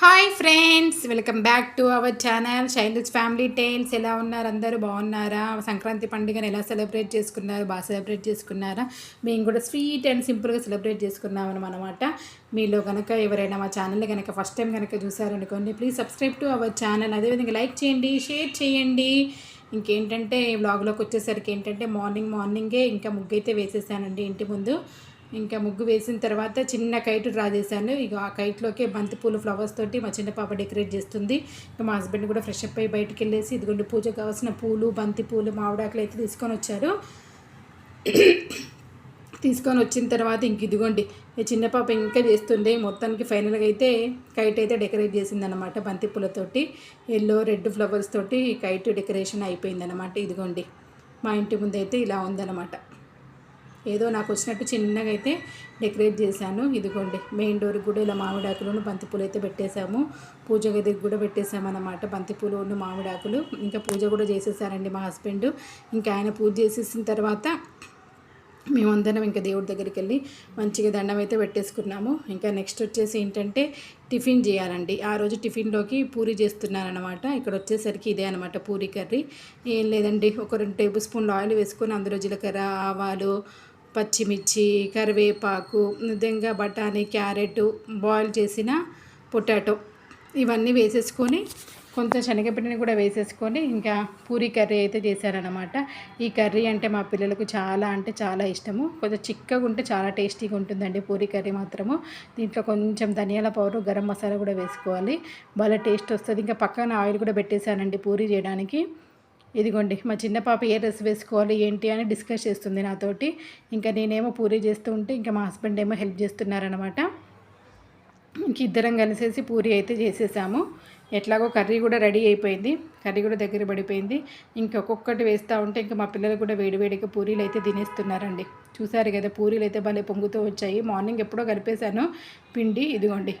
Hi friends welcome back to our channel Shailaj family tiles ఎలా ఉన్నారు? అందరూ బాగున్నారా? సంక్రాంతి పండుగను ఎలా సెలబ్రేట్ చేసుకున్నారు? బాగా సెలబ్రేట్ చేసుకున్నారా? మేము కూడా స్వీట్ అండ్ సింపుల్గా సెలబ్రేట్ చేసుకున్నామని అనమాట మీలో కనుక ఎవరైనా మా ఛానల్ కనుక ఫస్ట్ టైం కనుక చూసారనుకోండి please subscribe to our channel అదేవిధంగా లైక్ చేయండి షేర్ చేయండి. ఇంకేంటంటే బ్లాగ్లోకి వచ్చేసరికి ఏంటంటే మార్నింగ్ మార్నింగే ఇంకా ముగ్గు అయితే వేసేసానండి ఇంటి ముందు. ఇంకా ముగ్గు వేసిన తర్వాత చిన్న కైట్ డ్రా చేశాను. ఇక ఆ కైట్లోకి బంతిపూలు ఫ్లవర్స్ తోటి మా చిన్న పాప డెకరేట్ చేస్తుంది. ఇక మా హస్బెండ్ కూడా ఫ్రెష్ అప్ అయ్యి బయటకు వెళ్ళేసి ఇదిగోండి పూజకు కావాల్సిన పూలు బంతిపూలు మామిడాకులు అయితే తీసుకొని వచ్చారు. తీసుకొని వచ్చిన తర్వాత ఇంక ఇదిగోండి చిన్న పాప ఇంకా చేస్తుండే. మొత్తానికి ఫైనల్గా అయితే కైట్ అయితే డెకరేట్ చేసిందనమాట బంతిపూలతోటి ఎల్లో రెడ్ ఫ్లవర్స్ తోటి కైట్ డెకరేషన్ అయిపోయిందనమాట ఇదిగోండి మా ఇంటి ముందు అయితే ఇలా ఉందన్నమాట. ఏదో నాకు వచ్చినట్టు చిన్నగా అయితే డెకరేట్ చేశాను. ఇదిగోండి మెయిన్ డోర్కి కూడా ఇలా మామిడాకులను బంతిపూలు అయితే పెట్టేశాము. పూజ గదికి కూడా పెట్టేశామన్నమాట బంతిపూలు ఉన్న మామిడాకులు. ఇంకా పూజ కూడా చేసేసారండి మా హస్బెండ్. ఇంకా ఆయన పూజ చేసేసిన తర్వాత మేమందరం ఇంకా దేవుడి దగ్గరికి వెళ్ళి మంచిగా దండం అయితే పెట్టేసుకున్నాము. ఇంకా నెక్స్ట్ వచ్చేసి ఏంటంటే టిఫిన్ చేయాలండి. ఆ రోజు టిఫిన్లోకి పూరి చేస్తున్నారనమాట ఇక్కడ వచ్చేసరికి ఇదే అనమాట పూరి కర్రీ. ఏం లేదండి ఒక రెండు టేబుల్ స్పూన్లు ఆయిల్ వేసుకొని అందులో జీలకర్ర ఆవాలు పచ్చిమిర్చి కరివేపాకు నిజంగా బఠానీ క్యారెట్ బాయిల్ చేసిన పొటాటో. ఇవన్నీ వేసేసుకొని కొంత శనగపిండిని కూడా వేసేసుకొని ఇంకా పూరి కర్రీ అయితే చేశారనమాట ఈ కర్రీ అంటే మా పిల్లలకు చాలా అంటే చాలా ఇష్టము. కొంచెం చిక్కగా ఉంటే చాలా టేస్టీగా ఉంటుందండి పూరి కర్రీ మాత్రము. దీంట్లో కొంచెం ధనియాల పౌడర్ గరం మసాలా కూడా వేసుకోవాలి. బాగా టేస్ట్ వస్తుంది. ఇంకా పక్కన ఆయిల్ కూడా పెట్టేశానండి పూరి చేయడానికి. ఇదిగోండి మా చిన్న పాప ఏ డ్రెస్ వేసుకోవాలి ఏంటి అని డిస్కస్ చేస్తుంది నాతోటి. ఇంకా నేనేమో పూరి చేస్తూ ఉంటే ఇంకా మా హస్బెండ్ ఏమో హెల్ప్ చేస్తున్నారనమాట ఇంక ఇద్దరం కలిసేసి పూరి అయితే చేసేసాము. ఎట్లాగో కర్రీ కూడా రెడీ అయిపోయింది కర్రీ కూడా దగ్గర పడిపోయింది. ఇంకొక్కొక్కటి వేస్తూ ఉంటే ఇంకా మా పిల్లలు కూడా వేడివేడిగా పూరీలు అయితే తినేస్తున్నారండి. చూసారు కదా పూరీలు అయితే భలే పొంగుతూ వచ్చాయి. మార్నింగ్ ఎప్పుడో కలిపేశాను పిండి ఇదిగోండి.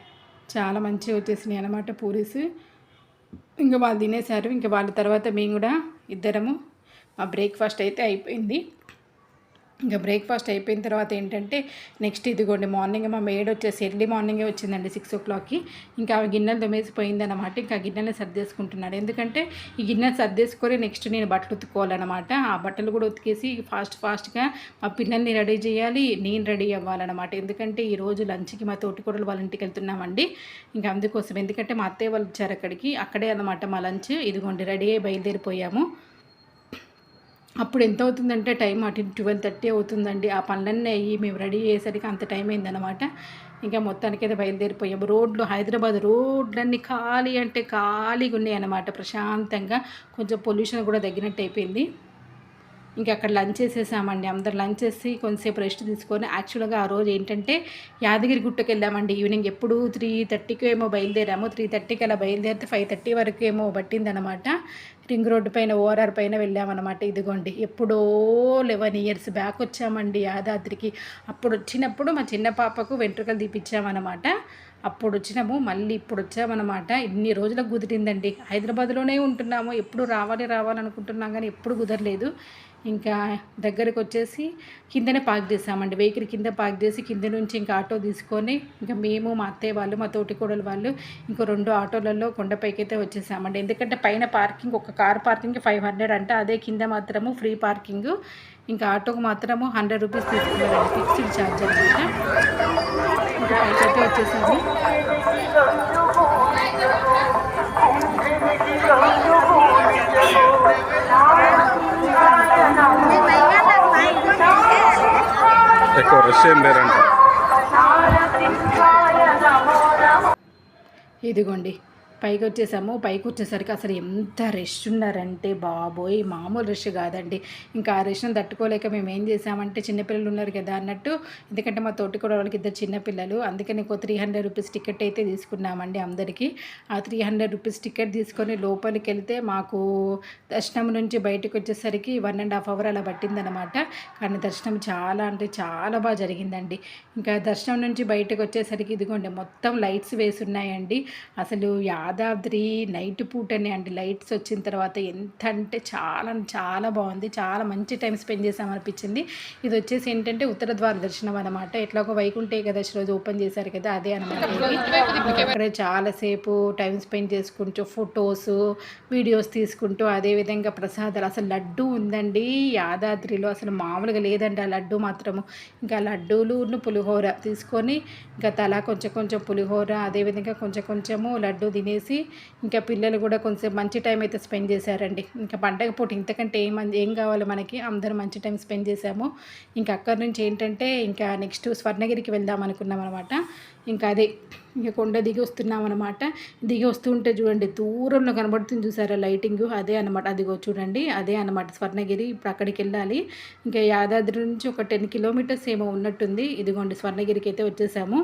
చాలా మంచిగా వచ్చేసినాయి అనమాట పూరీస్. ఇంకా వాళ్ళు తినేశారు ఇంకా వాళ్ళ తర్వాత మేము కూడా ఇద్దరము. మా బ్రేక్ఫాస్ట్ అయితే అయిపోయింది. ఇంకా బ్రేక్ఫాస్ట్ అయిపోయిన తర్వాత ఏంటంటే నెక్స్ట్ ఇదిగోండి మార్నింగ్ మా మేడ్ వచ్చేసి ఎర్లీ మార్నింగే వచ్చిందండి సిక్స్ ఓ క్లాక్కి ఇంకా ఆ గిన్నెలు తొమ్మేసిపోయిందనమాట ఇంకా గిన్నెలు సర్దేసుకుంటున్నాడు. ఎందుకంటే ఈ గిన్నెలు సర్దేసుకొని నెక్స్ట్ నేను బట్టలు ఉతుక్కోవాలన్నమాట. ఆ బట్టలు కూడా ఉతికేసి ఫాస్ట్ ఫాస్ట్గా మా పిల్లల్ని రెడీ చేయాలి. నేను రెడీ అవ్వాలన్నమాట. ఎందుకంటే ఈరోజు లంచ్కి మా తోటికూడలు వాళ్ళ ఇంటికి వెళ్తున్నామండి. ఇంకా అందుకోసం ఎందుకంటే మా అత్తయ్య వాళ్ళు వచ్చారు అక్కడికి. అక్కడే అనమాట మా లంచ్ ఇదిగోండి రెడీ అయ్యి బయలుదేరిపోయాము. అప్పుడు ఎంత అవుతుందంటే టైం అటు ట్వెల్వ్ థర్టీ అవుతుందండి. ఆ పనులన్నీ అయ్యి మేము రెడీ అయ్యేసరికి అంత టైం అయిందనమాట ఇంకా మొత్తానికి అయితే బయలుదేరిపోయాము రోడ్లు హైదరాబాద్ రోడ్లన్నీ ఖాళీ అంటే ఖాళీగా ఉన్నాయి అనమాట ప్రశాంతంగా. కొంచెం పొల్యూషన్ కూడా తగ్గినట్టు అయిపోయింది. ఇంకా అక్కడ లంచ్ చేసేసామండి. అందరు లంచ్ చేసి కొంతసేపు రెస్ట్ తీసుకొని యాక్చువల్గా ఆ రోజు ఏంటంటే యాదగిరి గుట్టకి వెళ్ళామండి. ఈవినింగ్ ఎప్పుడు త్రీ థర్టీకి ఏమో బయలుదేరాము. త్రీ థర్టీకి అలా బయలుదేరితే ఫైవ్ థర్టీ వరకు ఏమో పట్టిందనమాట. రింగ్ రోడ్డు పైన ఓఆర్ఆర్ పైన వెళ్ళామన్నమాట ఇదిగోండి ఎప్పుడో లెవెన్ ఇయర్స్ బ్యాక్ వచ్చామండి యాదాద్రికి. అప్పుడు వచ్చినప్పుడు మా చిన్న పాపకు వెంట్రుకలు తీపిచ్చామన్నమాట అప్పుడు వచ్చినాము మళ్ళీ ఇప్పుడు వచ్చామన్నమాట ఇన్ని రోజులకు కుదిరిందండి. హైదరాబాద్లోనే ఉంటున్నాము. ఎప్పుడు రావాలి రావాలనుకుంటున్నాం కానీ ఎప్పుడు కుదరలేదు. ఇంకా దగ్గరకు వచ్చేసి కిందనే పార్క్ చేసామండి. వెహికల్ కింద పార్క్ చేసి కింద నుంచి ఇంకా ఆటో తీసుకొని ఇంకా మేము మా అత్తయ్య వాళ్ళు మా తోటికోడలు వాళ్ళు ఇంకో రెండు ఆటోలలో కొండపైకి అయితే వచ్చేసామండి. ఎందుకంటే పైన పార్కింగ్ ఒక కార్ పార్కింగ్ ఫైవ్ హండ్రెడ్ అంటే అదే కింద మాత్రము ఫ్రీ పార్కింగ్. ఇంకా ఆటోకు మాత్రము హండ్రెడ్ రూపీస్ తీసుకున్నారండి ఫిక్స్డ్ ఛార్జ్ అనమాట. ఇంకా పైకైతే వచ్చేసాము ఎక్కువ రష్ ఏం లేరంట ఇదిగోండి. పైకి వచ్చేసాము పైకి వచ్చేసరికి అసలు ఎంత రష్ ఉన్నారంటే బాబోయ్! మామూలు రష్ కాదండి. ఇంకా ఆ రష్ను తట్టుకోలేక మేము ఏం చేసామంటే చిన్నపిల్లలు ఉన్నారు కదా అన్నట్టు ఎందుకంటే మా తోటి కూడా వాళ్ళకి ఇద్దరు చిన్నపిల్లలు అందుకని ఒక త్రీ హండ్రెడ్ రూపీస్ టికెట్ అయితే తీసుకున్నామండి అందరికీ. ఆ త్రీ హండ్రెడ్ రూపీస్ టికెట్ తీసుకొని లోపలికి వెళ్తే మాకు దర్శనం నుంచి బయటకు వచ్చేసరికి వన్ అండ్ హాఫ్ అవర్ అలా పట్టిందనమాట కానీ దర్శనం చాలా అంటే చాలా బాగా జరిగిందండి. ఇంకా దర్శనం నుంచి బయటకు వచ్చేసరికి ఇదిగోండి మొత్తం లైట్స్ వేసి ఉన్నాయండి అసలు యాదాద్రి నైట్ పూటనే అండి లైట్స్ వచ్చిన తర్వాత ఎంత అంటే చాలా చాలా బాగుంది. చాలా మంచి టైం స్పెండ్ చేసాం అనిపించింది. ఇది వచ్చేసి ఏంటంటే ఉత్తర ద్వార దర్శనం అనమాట ఎట్లా ఒక వైకుంఠ ఏకాదశి రోజు ఓపెన్ చేశారు కదా అదే అనమాట చాలాసేపు టైం స్పెండ్ చేసుకుంటూ ఫొటోస్ వీడియోస్ తీసుకుంటూ అదేవిధంగా ప్రసాదాలు. అసలు లడ్డు ఉందండి యాదాద్రిలో అసలు మామూలుగా లేదండి ఆ లడ్డు మాత్రము. ఇంకా లడ్డూలు పులిహోర తీసుకొని ఇంకా తలా కొంచెం కొంచెం పులిహోర అదేవిధంగా కొంచెం కొంచెము లడ్డు తినేసి ఇంకా పిల్లలు కూడా కొంచెం మంచి టైం అయితే స్పెండ్ చేశారండి. ఇంకా పండగ పూట ఇంతకంటే ఏం ఏం కావాలి మనకి? అందరూ మంచి టైం స్పెండ్ చేశాము. ఇంకా అక్కడి నుంచి ఏంటంటే ఇంకా నెక్స్ట్ స్వర్ణగిరికి వెళ్దాం అనుకున్నాం అనమాట ఇంకా అదే ఇంకా కొండ దిగి వస్తున్నాం అనమాట దిగి వస్తుంటే చూడండి దూరంలో కనబడుతుంది చూసారా లైటింగ్? అదే అనమాట అదిగో చూడండి అదే అనమాట స్వర్ణగిరి ఇప్పుడు అక్కడికి వెళ్ళాలి. ఇంకా యాదాద్రి నుంచి ఒక టెన్ కిలోమీటర్స్ ఏమో ఉన్నట్టుంది. ఇదిగోండి స్వర్ణగిరికి అయితే వచ్చేసాము.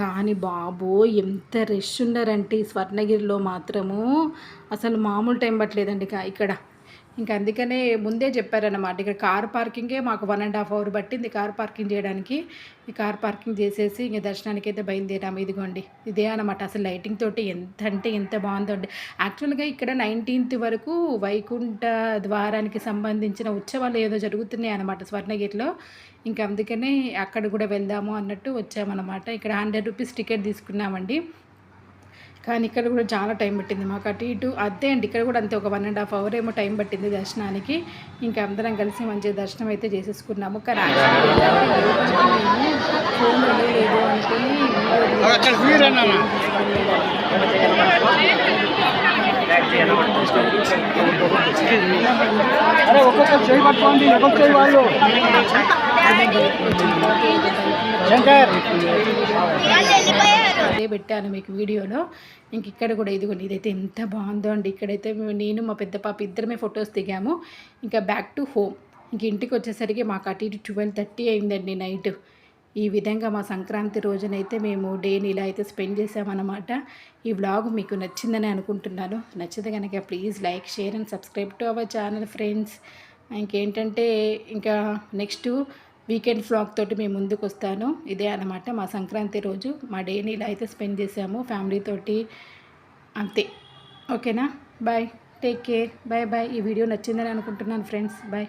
కానీ బాబో ఎంత రష్ ఉన్నారంటే స్వర్ణగిరిలో మాత్రము. అసలు మామూలు టైం పట్టలేదండి ఇక ఇక్కడ. ఇంకా అందుకనే ముందే చెప్పారన్నమాట ఇక్కడ కార్ పార్కింగే మాకు వన్ అండ్ హాఫ్ అవర్ పట్టింది కార్ పార్కింగ్ చేయడానికి. ఈ కార్ పార్కింగ్ చేసేసి ఇంక దర్శనానికి అయితే బయలుదేరాము. ఇదిగోండి ఇదే అనమాట అసలు లైటింగ్ తోటి ఎంత అంటే ఎంత బాగుందో అండి యాక్చువల్గా ఇక్కడ నైన్టీన్త్ వరకు వైకుంఠ ద్వారానికి సంబంధించిన ఉత్సవాలు ఏదో జరుగుతున్నాయి అనమాట స్వర్ణగిరిలో ఇంకా అందుకనే అక్కడ కూడా వెళ్దాము అన్నట్టు వచ్చామన్నమాట. ఇక్కడ హండ్రెడ్ రూపీస్ టికెట్ తీసుకున్నామండి. కానీ ఇక్కడ కూడా చాలా టైం పట్టింది మాకు అటు ఇటు అదే అండి ఇక్కడ కూడా అంతే ఒక వన్ అండ్ హాఫ్ అవర్ ఏమో టైం పట్టింది దర్శనానికి. ఇంకా అందరం కలిసి మంచి దర్శనం అయితే చేసేసుకున్నాము. కానీ ఫోన్లో లేదు అనుకుని చేయి పట్టుకోండి ఒక్కొక్క చేయి వాళ్ళు. శంకర్ అదే పెట్టాను మీకు వీడియోలో ఇంక ఇక్కడ కూడా ఇదిగోండి ఇదైతే ఎంత బాగుందో అండి. ఇక్కడైతే మేము- నేను మా పెద్ద పాప ఇద్దరమే ఫొటోస్ దిగాము. ఇంకా బ్యాక్ టు హోమ్. ఇంక ఇంటికి వచ్చేసరికి మాకు అటు ఇటు ట్వెల్వ్ థర్టీ అయిందండి నైట్. ఈ విధంగా మా సంక్రాంతి రోజునైతే మేము డేని ఇలా అయితే స్పెండ్ చేసామన్నమాట ఈ వ్లాగ్ మీకు నచ్చిందని అనుకుంటున్నాను. నచ్చితే కనుక please like share and subscribe to our channel friends. ఇంకేంటంటే ఇంకా నెక్స్ట్ వీకెండ్ ఫ్లాగ్ తోటి మేము ముందుకు వస్తాను ఇదే అనమాట మా సంక్రాంతి రోజు. మా డేని ఇలా అయితే స్పెండ్ చేసాము ఫ్యామిలీతోటి అంతే. ఓకేనా? Bye. Take care. Bye bye. ఈ వీడియో నచ్చిందని అనుకుంటున్నాను ఫ్రెండ్స్. బాయ్.